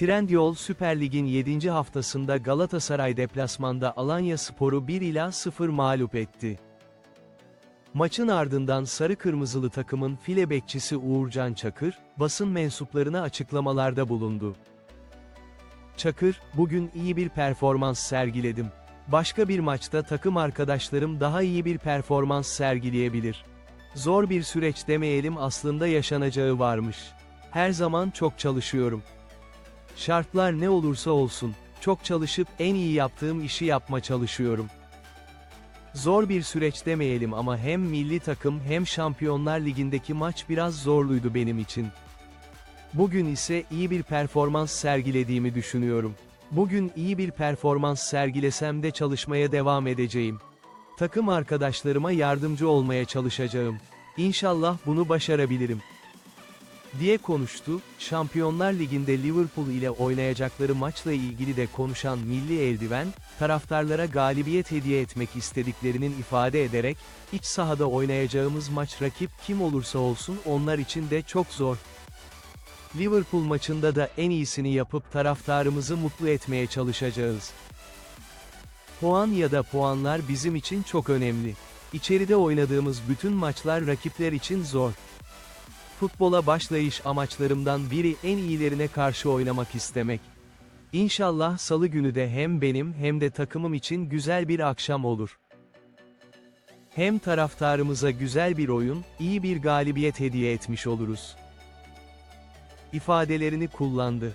Trendyol Süper Lig'in 7. haftasında Galatasaray deplasmanda Alanya Spor'u 1 ila 0 mağlup etti. Maçın ardından sarı kırmızılı takımın file bekçisi Uğurcan Çakır, basın mensuplarına açıklamalarda bulundu. Çakır, bugün iyi bir performans sergiledim. Başka bir maçta takım arkadaşlarım daha iyi bir performans sergileyebilir. Zor bir süreç demeyelim aslında yaşanacağı varmış. Her zaman çok çalışıyorum. Şartlar ne olursa olsun, çok çalışıp en iyi yaptığım işi yapma çalışıyorum. Zor bir süreç demeyelim ama hem milli takım hem Şampiyonlar Ligi'ndeki maç biraz zorluydu benim için. Bugün ise iyi bir performans sergilediğimi düşünüyorum. Bugün iyi bir performans sergilesem de çalışmaya devam edeceğim. Takım arkadaşlarıma yardımcı olmaya çalışacağım. İnşallah bunu başarabilirim. Diye konuştu, Şampiyonlar Ligi'nde Liverpool ile oynayacakları maçla ilgili de konuşan Milli Eldiven, taraftarlara galibiyet hediye etmek istediklerinin ifade ederek, iç sahada oynayacağımız maç rakip kim olursa olsun onlar için de çok zor. Liverpool maçında da en iyisini yapıp taraftarımızı mutlu etmeye çalışacağız. Puan ya da puanlar bizim için çok önemli. İçeride oynadığımız bütün maçlar rakipler için zor. Futbola başlayış amaçlarımdan biri en iyilerine karşı oynamak istemek. İnşallah salı günü de hem benim hem de takımım için güzel bir akşam olur. Hem taraftarımıza güzel bir oyun, iyi bir galibiyet hediye etmiş oluruz. ifadelerini kullandı.